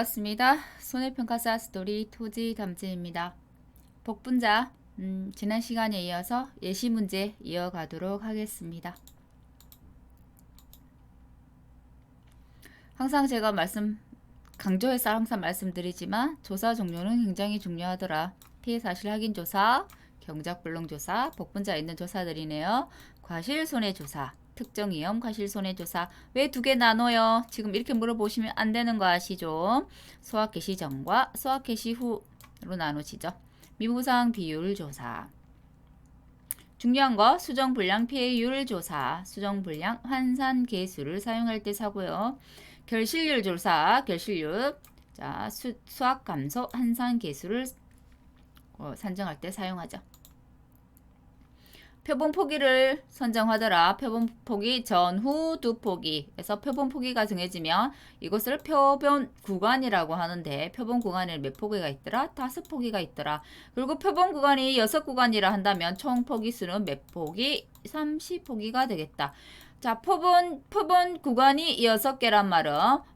반갑습니다. 손해평가사 스토리 토지 담지입니다. 복분자 음, 지난 시간에 이어서 예시 문제 이어가도록 하겠습니다. 항상 제가 말씀 강조해서 항상 말씀드리지만 조사 종류는 굉장히 중요하더라. 피해 사실 확인 조사, 경작 불능 조사, 복분자 있는 조사들이네요. 과실 손해 조사, 특정 위험 과실 손해 조사 왜 두 개 나눠요? 지금 이렇게 물어보시면 안 되는 거 아시죠? 소확 개시 전과 소확 개시 후로 나누시죠. 미무상 비율 조사. 중요한 거 수정 불량 피해율 조사, 수정 불량 환산 계수를 사용할 때 사고요. 결실률 조사, 결실률. 자, 수, 수학 감소 환산 계수를 어, 산정할 때 사용하죠. 표본 포기를 선정하더라. 표본 포기 전후 두 포기에서 표본 포기가 정해지면 이것을 표본 구간이라고 하는데 표본 구간에 몇 포기가 있더라? 다섯 포기가 있더라. 그리고 표본 구간이 여섯 구간이라 한다면 총 포기 수는 몇 포기? 30포기가 되겠다. 자, 표본 표본 구간이 여섯 개란 말은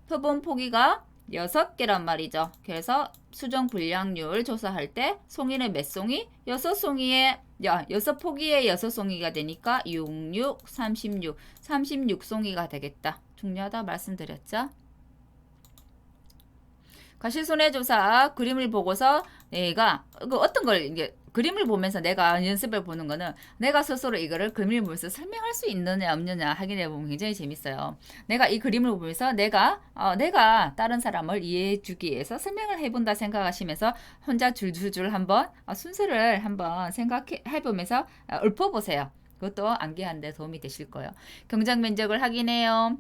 표본 포기가 여섯 개란 말이죠. 그래서 수정 불량률 조사할 때 송이는 몇 송이? 여섯 송이에 야, 여섯 포기에 여섯 송이가 되니까 66, 36, 36 송이가 되겠다. 중요하다 말씀드렸죠? 과실손해조사 그림을 보고서 내가 그 어떤 걸 이게 그림을 보면서 내가 연습을 보는 거는 내가 스스로 이거를 그림을 보면서 설명할 수 있느냐 없느냐 확인해 보면 굉장히 재밌어요. 내가 이 그림을 보면서 내가 어, 내가 다른 사람을 이해해 주기 위해서 설명을 해본다 생각하시면서 혼자 줄줄줄 한번 어, 순서를 한번 생각해 보면서 어, 읊어보세요. 그것도 암기하는 데 도움이 되실 거예요. 경작 면적을 확인해요.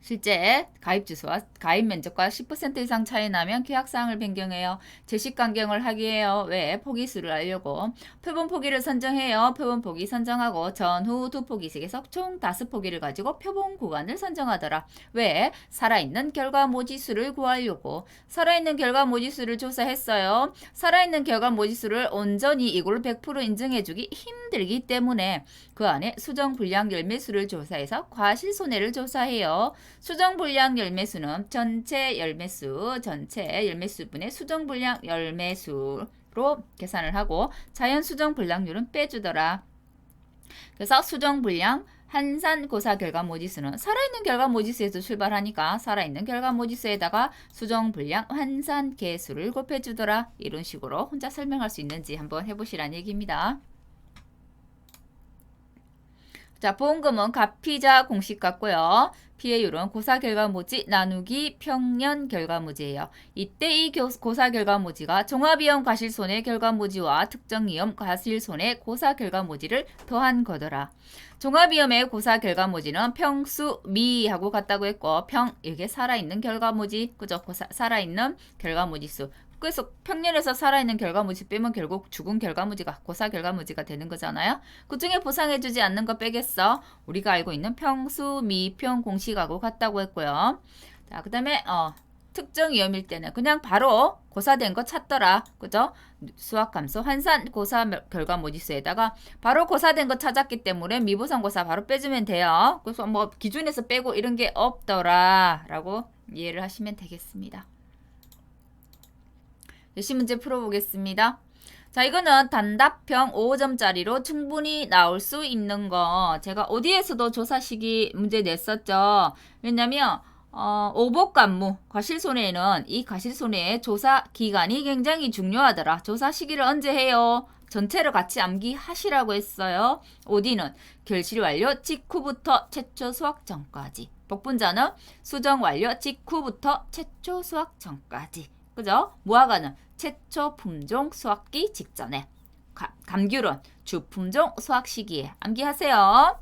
실제 가입 주소와 가입 면적과 10% 이상 차이 나면 계약사항을 변경해요. 제식 변경을 하기 해요. 왜? 포기수를 알려고. 표본 포기를 선정해요. 표본 포기 선정하고 전후 두 포기씩에서 총 다섯 포기를 가지고 표본 구간을 선정하더라. 왜? 살아있는 결과 모지수를 구하려고. 살아있는 결과 모지수를 조사했어요. 살아있는 결과 모지수를 온전히 이걸로 100% 인정해주기 힘들기 때문에 그 안에 수정 불량 열매수를 조사해서 과실 손해를 조사해요. 수정 불량 열매수는 전체 열매수, 전체 열매수분의 수정 불량 열매수로 계산을 하고 자연 수정 불량률은 빼주더라. 그래서 수정 불량 한산 고사 결과 모지수는 살아있는 결과 모지수에서 출발하니까 살아있는 결과 모지수에다가 수정 불량 환산 계수를 곱해주더라. 이런 식으로 혼자 설명할 수 있는지 한번 해보시란 얘기입니다. 자, 보험금은 가피자 공식 같고요. 피해율은 고사 결과모지 나누기 평년 결과모지예요. 이때 이 고사 결과모지가 종합위험 과실손해 결과모지와 특정위험 과실손해 고사 결과모지를 더한 거더라. 종합위험의 고사 결과모지는 평수 미하고 같다고 했고 평 이게 살아있는 결과모지 그죠? 고사, 살아있는 결과모지수 그래서 평년에서 살아있는 결과무지 빼면 결국 죽은 결과무지가 고사 결과무지가 되는 거잖아요. 그 중에 보상해주지 않는 거 빼겠어. 우리가 알고 있는 평수 미평 공식하고 같다고 했고요. 자, 그 다음에 어, 특정 위험일 때는 그냥 바로 고사된 거 찾더라. 그죠? 수학 감소 환산 고사 결과 모지수에다가 바로 고사된 거 찾았기 때문에 미보상 고사 바로 빼주면 돼요. 그래서 뭐 기준에서 빼고 이런 게 없더라 라고 이해를 하시면 되겠습니다. 예시 문제 풀어보겠습니다. 자, 이거는 단답형 5점짜리로 충분히 나올 수 있는 거. 제가 어디에서도 조사 시기 문제 냈었죠. 왜냐면, 어, 오복 간무, 과실손해는 이 과실손해의 조사 기간이 굉장히 중요하더라. 조사 시기를 언제 해요? 전체를 같이 암기하시라고 했어요. 어디는 결실 완료 직후부터 최초 수학 전까지. 복분자는 수정 완료 직후부터 최초 수학 전까지. 그죠? 무화과는 최초 품종 수확기 직전에 가, 감귤은 주품종 수확 시기에 암기하세요.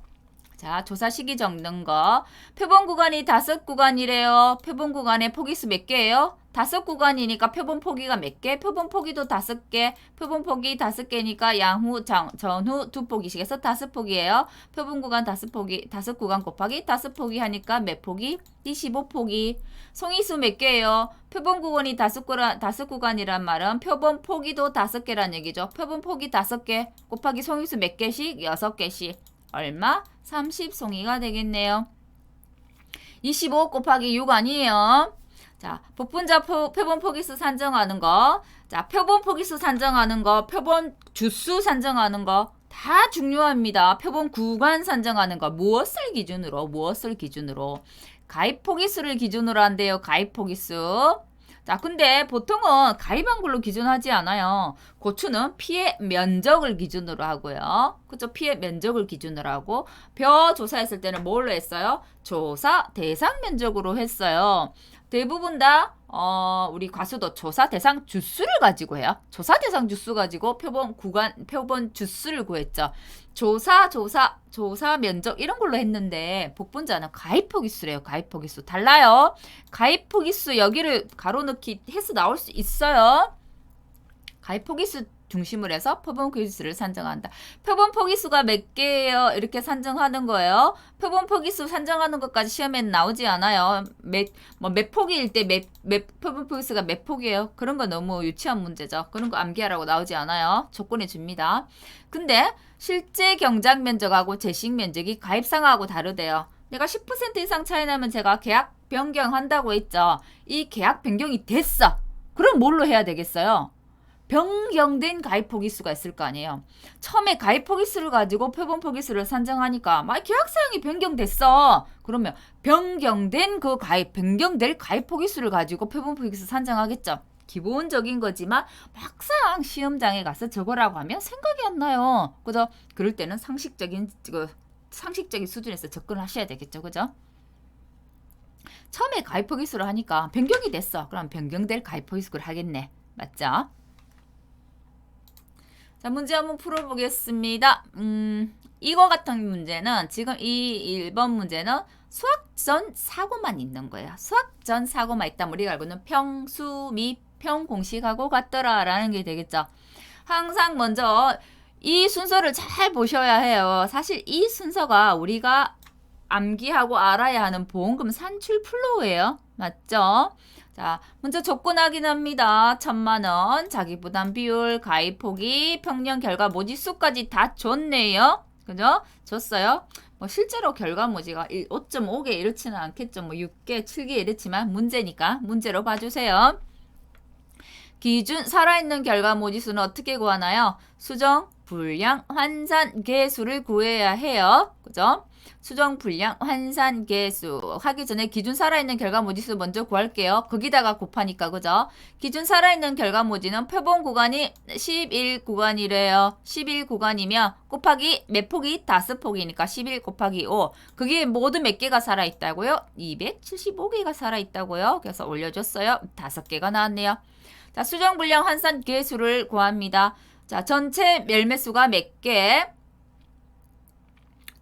자, 조사 시기 적는 거. 표본 구간이 다섯 구간이래요. 표본 구간의 포기수 몇 개예요? 다섯 구간이니까 표본 포기가 몇 개? 표본 포기도 다섯 개. 표본 포기 다섯 개니까 양후, 장, 전후 두 포기씩해서 다섯 포기예요. 표본 구간 다섯 포기, 다섯 구간 곱하기 다섯 포기 하니까 몇 포기? 25 포기. 송이수 몇 개예요? 표본 구간이 다섯 구간, 다섯 구간이란 말은 표본 포기도 다섯 개란 얘기죠. 표본 포기 다섯 개 곱하기 송이수 몇 개씩? 여섯 개씩. 얼마? 30 송이가 되겠네요. 25 곱하기 6 아니에요. 자, 자, 복분자 표, 표본 포기수 산정하는 거. 자, 표본 포기수 산정하는 거, 표본 주수 산정하는 거. 다 중요합니다. 표본 구간 산정하는 거. 무엇을 기준으로? 무엇을 기준으로? 가입 포기수를 기준으로 한대요. 가입 포기수. 자, 근데 보통은 가입한 걸로 기준하지 않아요. 고추는 피해 면적을 기준으로 하고요. 그죠? 피해 면적을 기준으로 하고 벼 조사했을 때는 뭘로 했어요? 조사 대상 면적으로 했어요. 대부분 다 어, 우리 과수도 조사 대상 주수를 가지고 해요. 조사 대상 주수 가지고 표본 구간 표본 주수를 구했죠. 조사 조사 조사 면적 이런 걸로 했는데 복분자는 가입 포 기수래요. 가입 포 기수 달라요. 가입 포 기수 여기를 가로 넣기 해서 나올 수 있어요. 가입 포 기수 중심을 해서 표본 포기수를 산정한다. 표본 포기수가 몇 개예요? 이렇게 산정하는 거예요. 표본 포기수 산정하는 것까지 시험에는 나오지 않아요. 몇, 뭐몇 폭일 때 몇, 몇 표본 포기수가 몇 폭이에요? 그런 거 너무 유치한 문제죠. 그런 거 암기하라고 나오지 않아요. 조건해 줍니다. 근데 실제 경작 면적하고 재식 면적이 가입상하고 다르대요. 내가 10% 이상 차이 나면 제가 계약 변경한다고 했죠. 이 계약 변경이 됐어. 그럼 뭘로 해야 되겠어요? 변경된 가입 포기수가 있을 거 아니에요. 처음에 가입 포기수를 가지고 표본 포기수를 산정하니까 막 계약 사항이 변경됐어. 그러면 변경된 그 가입 변경될 가입 포기수를 가지고 표본 포기수 산정하겠죠. 기본적인 거지만 막상 시험장에 가서 저거라고 하면 생각이 안 나요. 그죠? 그럴 때는 상식적인 그 상식적인 수준에서 접근을 하셔야 되겠죠. 그죠? 처음에 가입 포기수를 하니까 변경이 됐어. 그럼 변경될 가입 포기수를 하겠네. 맞죠? 자, 문제 한번 풀어보겠습니다. 음, 이거 같은 문제는 지금 이 1번 문제는 수학 전 사고만 있는 거예요. 수학 전 사고만 있다. 우리가 알고 있는 평수 미평 공식하고 같더라라는 게 되겠죠. 항상 먼저 이 순서를 잘 보셔야 해요. 사실 이 순서가 우리가 암기하고 알아야 하는 보험금 산출 플로우예요. 맞죠? 자, 먼저 조건 확인합니다. 천만 원, 자기 부담 비율, 가입 포기, 평년 결과 모지수까지 다 줬네요. 그죠? 줬어요. 뭐 실제로 결과 모지가 5.5개 이렇지는 않겠죠. 뭐 6개, 7개 이렇지만 문제니까 문제로 봐주세요. 기준 살아있는 결과 모지수는 어떻게 구하나요? 수정, 불량, 환산, 개수를 구해야 해요. 그죠? 수정, 불량, 환산, 개수 하기 전에 기준 살아있는 결과 모지수 먼저 구할게요. 거기다가 곱하니까 그죠? 기준 살아있는 결과 모지는 표본 구간이 11 구간이래요. 11 구간이면 곱하기 몇 폭이? 다섯 폭이니까 11 곱하기 5. 그게 모두 몇 개가 살아있다고요? 275개가 살아있다고요. 그래서 올려줬어요. 다섯 개가 나왔네요. 자, 수정 불량 환산 개수를 구합니다. 자, 전체 열매수가 몇 개?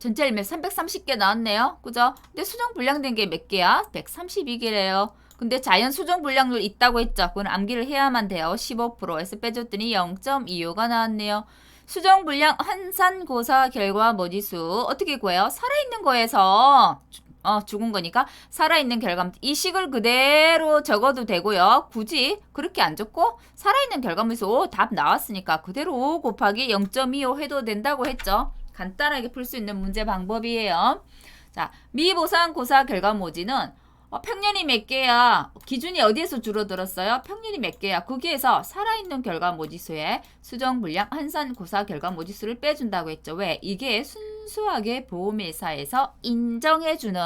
전체 열매 330개 나왔네요. 그죠? 근데 수정 불량된 게 몇 개야? 132개래요. 근데 자연 수정 불량률 있다고 했죠. 그건 암기를 해야만 돼요. 15%에서 빼줬더니 0.25가 나왔네요. 수정 불량 환산 고사 결과 모지수 어떻게 구해요? 살아있는 거에서 어, 죽은 거니까 살아있는 결과물 이 식을 그대로 적어도 되고요. 굳이 그렇게 안 적고 살아있는 결과물에서 5, 답 나왔으니까 그대로 5 곱하기 0.25 해도 된다고 했죠. 간단하게 풀 수 있는 문제 방법이에요. 자, 미보상 고사 결과 모지는 어, 평년이 몇 개야? 기준이 어디에서 줄어들었어요? 평년이 몇 개야? 거기에서 살아있는 결과 모지수에 수정 불량 한산 고사 결과 모지수를 빼준다고 했죠. 왜? 이게 순수하게 보험회사에서 인정해주는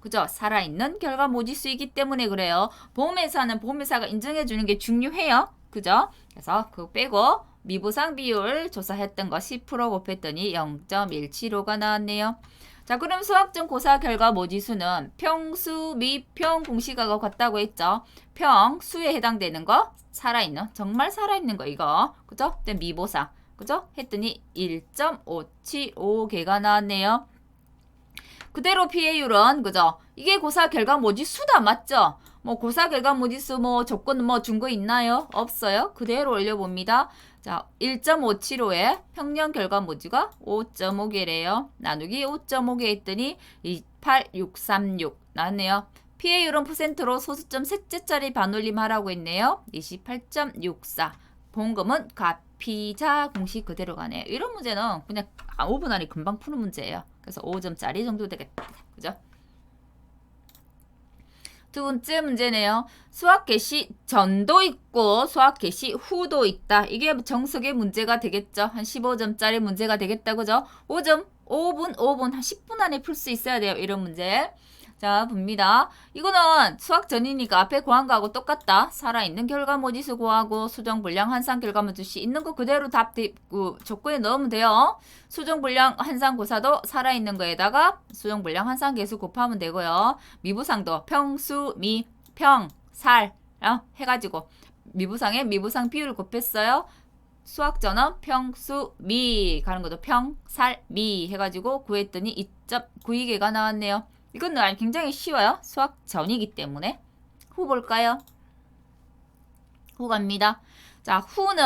그죠? 살아있는 결과 모지수이기 때문에 그래요. 보험회사는 보험회사가 인정해주는 게 중요해요. 그죠? 그래서 그거 빼고 미보상 비율 조사했던 거 10% 곱했더니 0.175가 나왔네요. 자, 그럼 수학적 고사 결과 모지수는 평수 미평 공식하고 같다고 했죠. 평, 수에 해당되는 거, 살아있는, 정말 살아있는 거, 이거. 그죠? 미보상. 그죠? 했더니 1.575개가 나왔네요. 그대로 피해율은, 그죠? 이게 고사 결과 모지수다, 맞죠? 뭐 고사 결과 모지수 뭐 조건 뭐 준 거 있나요? 없어요. 그대로 올려봅니다. 자, 1.575에 평년 결과 모지가 5.5개래요. 나누기 5.5개 했더니 28636 나왔네요. 피해율은 퍼센트로 소수점 셋째짜리 반올림 하라고 했네요. 28.64. 보험금은 가피자 공식 그대로 가네요. 이런 문제는 그냥 5분 안에 금방 푸는 문제예요. 그래서 5점짜리 정도 되겠다. 그죠? 두 번째 문제네요. 수학 개시 전도 있고 수학 개시 후도 있다. 이게 정석의 문제가 되겠죠. 한 15점짜리 문제가 되겠다. 그죠? 5점, 5분, 5분, 한 10분 안에 풀 수 있어야 돼요. 이런 문제. 자, 봅니다. 이거는 수학 전이니까 앞에 구한 거하고 똑같다. 살아있는 결과모지수 구하고 수정 불량 한상 결과모지수 있는 거 그대로 답 대- 그 조건에 넣으면 돼요. 수정 불량 한상 고사도 살아있는 거에다가 수정 불량 한상 계수 곱하면 되고요. 미부상도 평수 미 평 살 어, 해가지고 미부상에 미부상 비율을 곱했어요. 수학전은 평수 미 가는 것도 평 살 미 해가지고 구했더니 2.92개가 나왔네요. 이건 굉장히 쉬워요. 수학 전이기 때문에. 후 볼까요? 후 갑니다. 자, 후는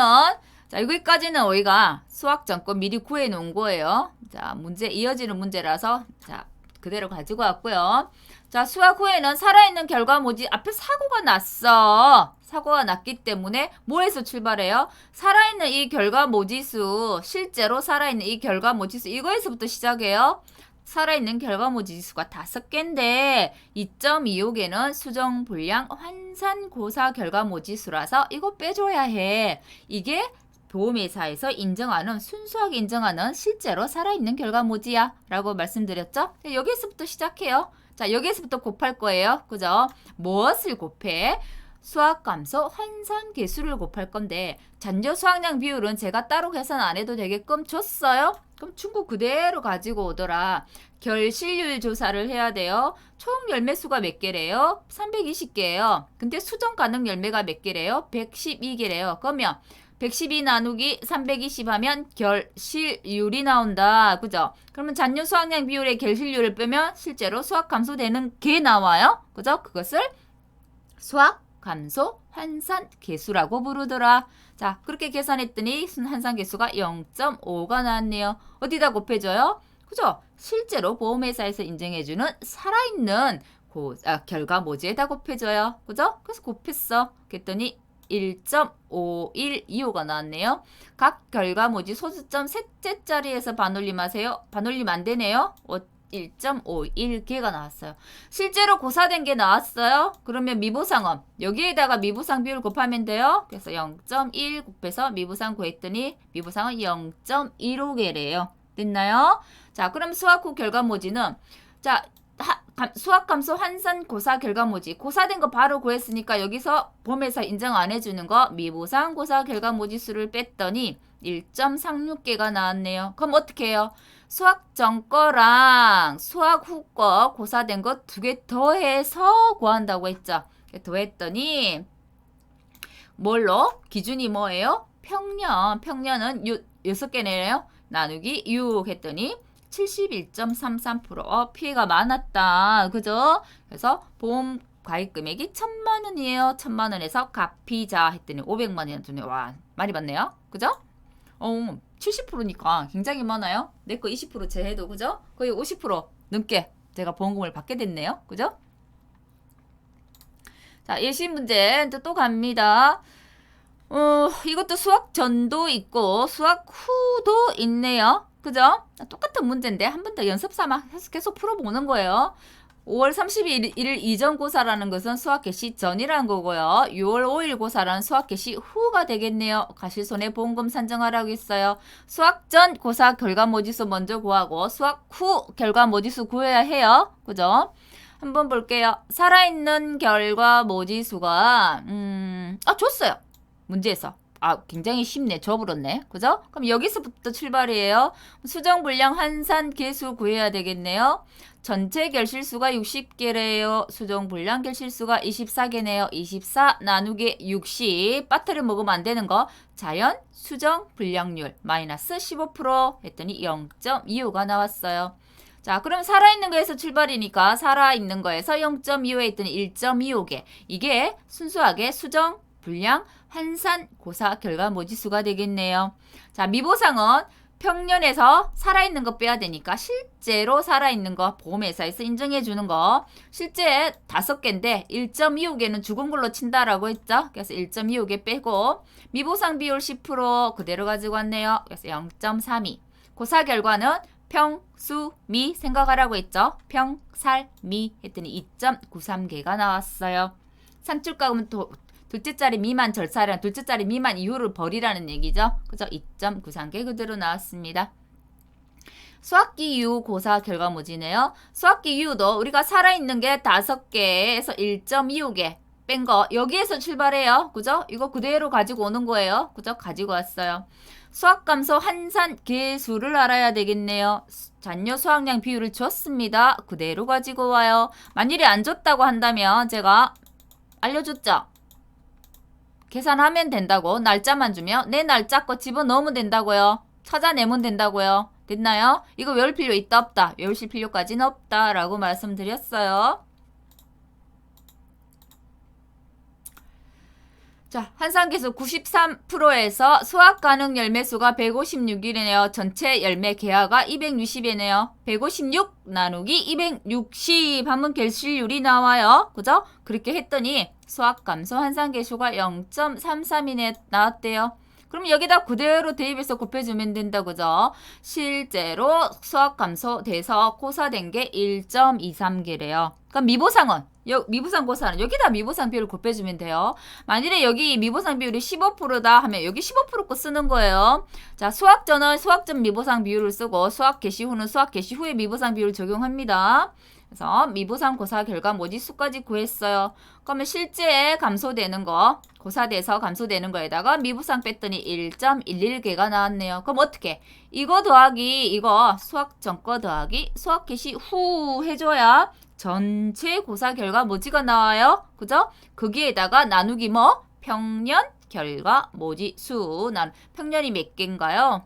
자, 여기까지는 우리가 수학 전권 미리 구해 놓은 거예요. 자, 문제 이어지는 문제라서 자, 그대로 가지고 왔고요. 자, 수학 후에는 살아있는 결과모지 앞에 사고가 났어. 사고가 났기 때문에 뭐에서 출발해요? 살아있는 이 결과 모지수, 실제로 살아있는 이 결과 모지수 이거에서부터 시작해요. 살아있는 결과모지 지수가 다섯 개인데 2.25개는 수정 불량 환산 고사 결과모지 수라서 이거 빼줘야 해. 이게 보험회사에서 인정하는 순수하게 인정하는 실제로 살아있는 결과모지야 라고 말씀드렸죠? 여기서부터 시작해요. 자 여기서부터 곱할 거예요. 그죠? 무엇을 곱해? 수학 감소 환산 계수를 곱할 건데 잔여 수학량 비율은 제가 따로 계산 안 해도 되게끔 줬어요. 그럼 충고 그대로 가지고 오더라. 결실률 조사를 해야 돼요. 총 열매 수가 몇 개래요? 320개예요. 근데 수정 가능 열매가 몇 개래요? 112개래요. 그러면 112 나누기 320 하면 결실률이 나온다. 그죠? 그러면 잔여 수학량 비율의 결실률을 빼면 실제로 수학 감소되는 게 나와요. 그죠? 그것을 수학 감소 환산 계수라고 부르더라. 자, 그렇게 계산했더니 환산 계수가 0.5가 나왔네요. 어디다 곱해줘요? 그죠? 실제로 보험회사에서 인정해주는 살아있는 고, 아, 결과 모지에다 곱해줘요. 그죠? 그래서 곱했어. 그랬더니 1.5125가 나왔네요. 각 결과 모지 소수점 셋째 자리에서 반올림하세요. 반올림 안 되네요. 1.51개가 나왔어요. 실제로 고사된 게 나왔어요. 그러면 미보상은 여기에다가 미보상 비율 곱하면 돼요. 그래서 0.1 곱해서 미보상 구했더니 미보상은 0.15개래요. 됐나요? 자, 그럼 수학 후 결과모지는 자 하, 감, 수학 감소 환산 고사 결과모지 고사된 거 바로 구했으니까 여기서 범회사 인정 안 해주는 거 미보상 고사 결과모지 수를 뺐더니 1.36개가 나왔네요. 그럼 어떻게 해요? 수학 전 거랑 수학 후 거 고사된 거 두 개 더해서 구한다고 했죠. 더했더니 뭘로? 기준이 뭐예요? 평년. 평년은 유, 6개네요. 나누기 6 했더니 71.33% 어, 피해가 많았다. 그죠? 그래서 보험 가입 금액이 천만 원이에요. 천만 원에서 갚이자 했더니 500만 원이었더니 와 많이 받네요. 그죠? 어, 70%니까 굉장히 많아요. 내 거 20% 제해도 그죠? 거의 50% 넘게 제가 보험금을 받게 됐네요. 그죠? 자, 예시 문제 또, 또 갑니다. 어, 이것도 수학 전도 있고 수학 후도 있네요. 그죠? 똑같은 문제인데 한 번 더 연습 삼아 계속 풀어보는 거예요. 5월 31일 이전 고사라는 것은 수학 개시 전이라는 거고요. 6월 5일 고사라는 수학 개시 후가 되겠네요. 가실손해 보험금 산정하라고 했어요. 수학 전 고사 결과 모지수 먼저 구하고 수학 후 결과 모지수 구해야 해요. 그죠? 한번 볼게요. 살아있는 결과 모지수가 음, 아 줬어요. 문제에서. 아, 굉장히 쉽네. 저불었네. 그죠? 그럼 여기서부터 출발이에요. 수정 불량 환산 개수 구해야 되겠네요. 전체 결실수가 60개래요. 수정 불량 결실수가 24개네요. 24 나누기 60. 빠트를 먹으면 안 되는 거. 자연 수정 불량률 마이너스 15% 했더니 0.25가 나왔어요. 자, 그럼 살아있는 거에서 출발이니까 살아있는 거에서 0.25에 했더니 1.25개. 이게 순수하게 수정 불량 환산 고사 결과 모지수가 되겠네요. 자, 미보상은 평년에서 살아있는 거 빼야 되니까 실제로 살아있는 거 보험회사에서 인정해 주는 거 실제 다섯 개인데 1.25개는 죽은 걸로 친다라고 했죠. 그래서 1.25개 빼고 미보상 비율 10% 그대로 가지고 왔네요. 그래서 0.32 고사 결과는 평, 수, 미 생각하라고 했죠. 평, 살, 미 했더니 2.93개가 나왔어요. 산출가금은 도, 둘째 자리 미만 절차량 둘째 자리 미만 이후를 버리라는 얘기죠. 그죠? 2.93개 그대로 나왔습니다. 수학기 유 고사 결과 모지네요. 수학기 유도 우리가 살아있는 게 5개에서 1.25개 뺀 거 여기에서 출발해요. 그죠? 이거 그대로 가지고 오는 거예요. 그죠? 가지고 왔어요. 수학 감소 한산 개수를 알아야 되겠네요. 수- 잔여 수학량 비율을 줬습니다. 그대로 가지고 와요. 만일에 안 줬다고 한다면 제가 알려줬죠? 계산하면 된다고 날짜만 주면 내 날짜 거 집어넣으면 된다고요. 찾아내면 된다고요. 됐나요? 이거 외울 필요 있다 없다. 외우실 필요까지는 없다 라고 말씀드렸어요. 자, 한산계수 93%에서 수학 가능 열매 수가 156이네요. 전체 열매 개화가 260이네요. 156 나누기 260 하면 결실률이 나와요. 그죠? 그렇게 했더니 수학 감소 한산계수가 0.33이네 나왔대요. 그럼 여기다 그대로 대입해서 곱해주면 된다, 그죠? 실제로 수학 감소돼서 고사된 게 1.23개래요. 그럼 미보상은 여, 미보상 고사는 여기다 미보상 비율을 곱해주면 돼요. 만일에 여기 미보상 비율이 15%다 하면 여기 15%거 쓰는 거예요. 자, 수학전은 수학전 미보상 비율을 쓰고 수학 개시 후는 수학 개시 후에 미보상 비율을 적용합니다. 그래서 미보상 고사 결과 모지수까지 구했어요. 그러면 실제 감소되는 거 고사돼서 감소되는 거에다가 미부상 뺐더니 1.11개가 나왔네요. 그럼 어떻게? 이거 더하기 이거 수학 전거 더하기 수학 개시 후 해줘야 전체 고사 결과 모지가 나와요. 그죠? 거기에다가 나누기 뭐? 평년 결과 모지 수. 난 평년이 몇 개인가요?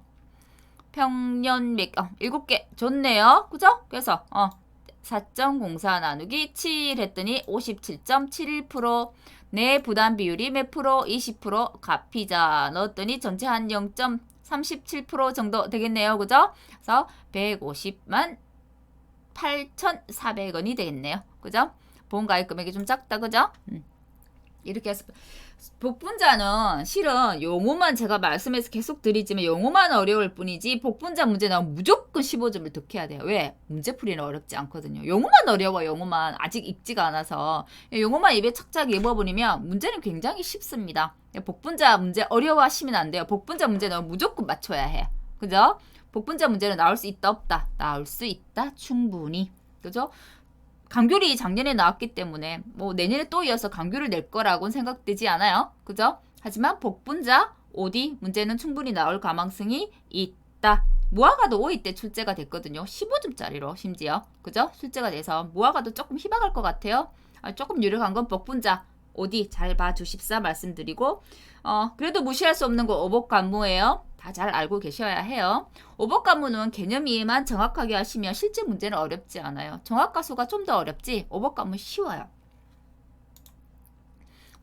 평년 몇, 어, 7개. 좋네요. 그죠? 그래서, 어, 4.04 나누기 7 했더니 57.71%. 내 부담 비율이 몇 프로? 20% 값이자 넣었더니 전체 한 0.37% 정도 되겠네요. 그죠? 그래서 150만 8,400원이 되겠네요. 그죠? 보험가입 금액이 좀 작다. 그죠? 음. 이렇게 해서 복분자는 실은 용어만 제가 말씀해서 계속 드리지만 용어만 어려울 뿐이지 복분자 문제 나오면 무조건 15점을 득해야 돼요. 왜? 문제풀이는 어렵지 않거든요. 용어만 어려워 용어만 아직 익지가 않아서 용어만 입에 착착 입어버리면 문제는 굉장히 쉽습니다. 복분자 문제 어려워하시면 안 돼요. 복분자 문제는 무조건 맞춰야 해. 그죠? 복분자 문제는 나올 수 있다 없다. 나올 수 있다 충분히. 그죠? 강귤이 작년에 나왔기 때문에 뭐 내년에 또 이어서 강귤을 낼 거라고는 생각되지 않아요. 그죠? 하지만 복분자 OD 문제는 충분히 나올 가망성이 있다. 무화과도 5위 때 출제가 됐거든요. 15점짜리로 심지어. 그죠? 출제가 돼서 무화과도 조금 희망할 것 같아요. 아, 조금 유력한 건 복분자 OD 잘 봐주십사 말씀드리고 어, 그래도 무시할 수 없는 거 오복 관무예요. 다 잘 알고 계셔야 해요. 오복 관무는 개념 이해만 정확하게 하시면 실제 문제는 어렵지 않아요. 정확가수가 좀 더 어렵지 오복 관무 쉬워요.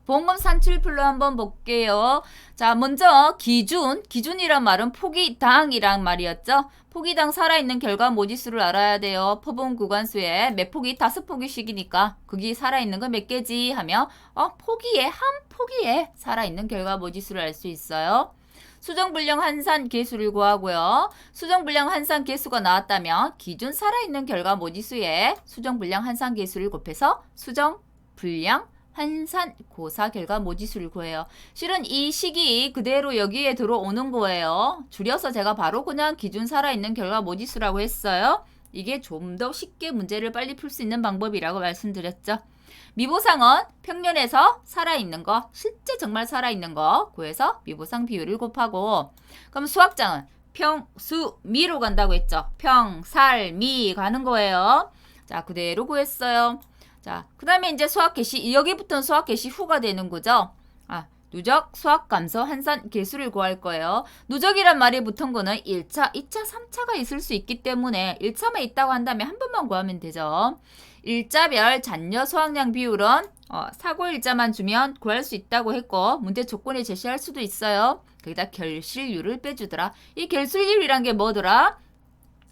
보험금 산출풀로 한번 볼게요. 자, 먼저 기준, 기준이란 말은 포기당이란 말이었죠. 포기당 살아있는 결과 모지수를 알아야 돼요. 포본 구간수에 몇 포기? 다섯 포기씩이니까 그게 살아있는 건 몇 개지? 하면 어, 포기에 한 포기에 살아있는 결과 모지수를 알 수 있어요. 수정불량 한산 개수를 구하고요. 수정불량 한산 개수가 나왔다면 기준 살아있는 결과 모지수에 수정불량 한산 개수를 곱해서 수정불량 환산 고사 결과 모지수를 구해요. 실은 이 식이 그대로 여기에 들어오는 거예요. 줄여서 제가 바로 그냥 기준 살아있는 결과 모지수라고 했어요. 이게 좀 더 쉽게 문제를 빨리 풀 수 있는 방법이라고 말씀드렸죠. 미보상은 평년에서 살아있는 거, 실제 정말 살아있는 거 구해서 미보상 비율을 곱하고 그럼 수학장은 평, 수, 미로 간다고 했죠. 평, 살, 미 가는 거예요. 자, 그대로 구했어요. 자, 그 다음에 이제 수학 개시, 여기부터는 수학 개시 후가 되는 거죠. 아, 누적, 수학 감소, 한산, 개수를 구할 거예요. 누적이란 말이 붙은 거는 1차, 2차, 3차가 있을 수 있기 때문에 1차만 있다고 한다면 한 번만 구하면 되죠. 일자별 잔여 수학량 비율은 어, 사고 일자만 주면 구할 수 있다고 했고 문제 조건을 제시할 수도 있어요. 거기다 결실률을 빼주더라. 이 결실률이란 게 뭐더라?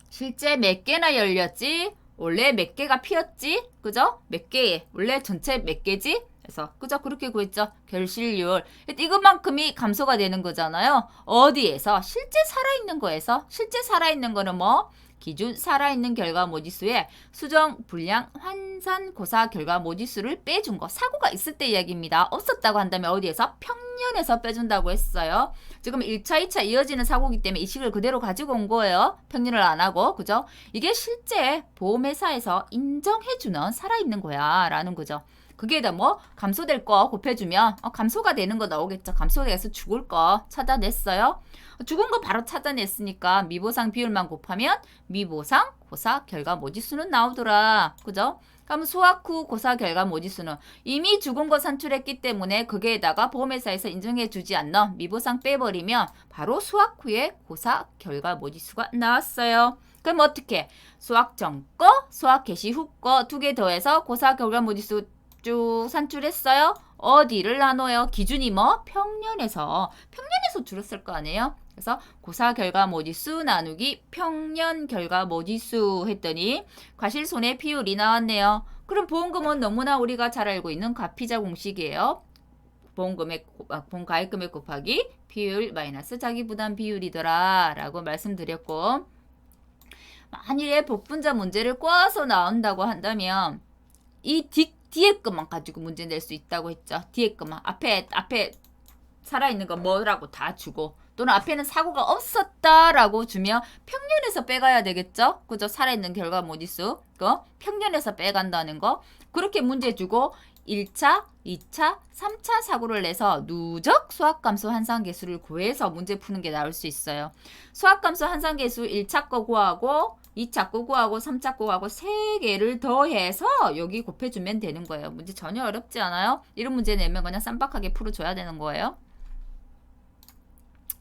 실제 몇 개나 열렸지? 원래 몇 개가 피었지? 그죠? 몇 개에 원래 전체 몇 개지? 그래서 그죠? 그렇게 구했죠. 결실률 이것만큼이 감소가 되는 거잖아요. 어디에서? 실제 살아있는 거에서 실제 살아있는 거는 뭐? 기준 살아있는 결과 모지수에 수정, 불량, 환산, 고사 결과 모지수를 빼준 거 사고가 있을 때 이야기입니다. 없었다고 한다면 어디에서 평년에서 빼준다고 했어요. 지금 1차, 2차 이어지는 사고기 때문에 이 식을 그대로 가지고 온 거예요. 평년을 안 하고 그죠? 이게 실제 보험회사에서 인정해주는 살아있는 거야 라는 거죠. 그게 다 뭐 감소될 거 곱해주면 어, 감소가 되는 거 나오겠죠. 감소돼서 죽을 거 찾아냈어요. 죽은 거 바로 찾아냈으니까 미보상 비율만 곱하면 미보상 고사 결과 모지수는 나오더라. 그죠? 그럼 수학 후 고사 결과 모지수는 이미 죽은 거 산출했기 때문에 거기에다가 보험회사에서 인정해 주지 않는 미보상 빼버리면 바로 수학 후에 고사 결과 모지수가 나왔어요. 그럼 어떻게? 수학 전 거, 수학 개시 후거 두 개 더해서 고사 결과 모지수 쭉 산출했어요. 어디를 나눠요? 기준이 뭐? 평년에서 평년에서 줄었을 거 아니에요? 그래서 고사 결과 모지수 나누기 평년 결과 모지수 했더니 과실손해 비율이 나왔네요. 그럼 보험금은 너무나 우리가 잘 알고 있는 과피자 공식이에요. 보험금액 아, 보험가입금액 곱하기 비율 마이너스 자기부담 비율이더라 라고 말씀드렸고 만일에 복분자 문제를 꼬아서 나온다고 한다면 이 뒤, 뒤에 것만 가지고 문제 낼 수 있다고 했죠. 뒤에 것만 앞에 앞에 살아있는 거 뭐라고 다 주고 또는 앞에는 사고가 없었다라고 주면 평년에서 빼가야 되겠죠? 그죠? 살아있는 결과 모지수 그 평년에서 빼간다는 거 그렇게 문제 주고 1차, 2차, 3차 사고를 내서 누적 수학감수 한상계수를 구해서 문제 푸는 게 나올 수 있어요. 수학감수 한상계수 1차 거 구하고 2차 거 구하고 3차 거 구하고 3개를 더해서 여기 곱해주면 되는 거예요. 문제 전혀 어렵지 않아요? 이런 문제 내면 그냥 쌈박하게 풀어줘야 되는 거예요.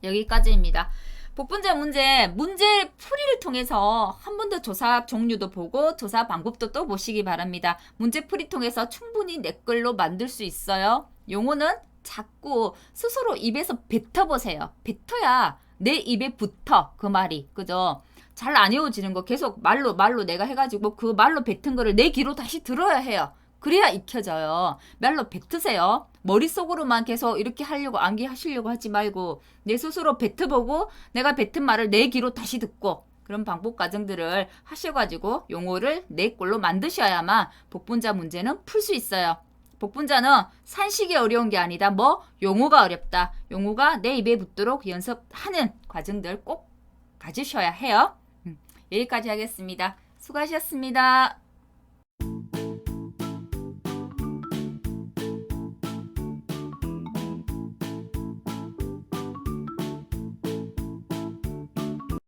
여기까지입니다. 복분자 문제, 문제 풀이를 통해서 한 번 더 조사 종류도 보고 조사 방법도 또 보시기 바랍니다. 문제 풀이 통해서 충분히 내 걸로 만들 수 있어요. 용어는 자꾸 스스로 입에서 뱉어보세요. 뱉어야 내 입에 붙어 그 말이 그죠? 잘 안 외워지는 거 계속 말로 말로 내가 해가지고 그 말로 뱉은 거를 내 귀로 다시 들어야 해요. 그래야 익혀져요. 말로 뱉으세요. 머릿속으로만 계속 이렇게 하려고 암기하시려고 하지 말고 내 스스로 뱉어보고 내가 뱉은 말을 내 귀로 다시 듣고 그런 방법 과정들을 하셔가지고 용어를 내 꼴로 만드셔야만 복분자 문제는 풀 수 있어요. 복분자는 산식이 어려운 게 아니다. 뭐 용어가 어렵다. 용어가 내 입에 붙도록 연습하는 과정들 꼭 가지셔야 해요. 음, 여기까지 하겠습니다. 수고하셨습니다.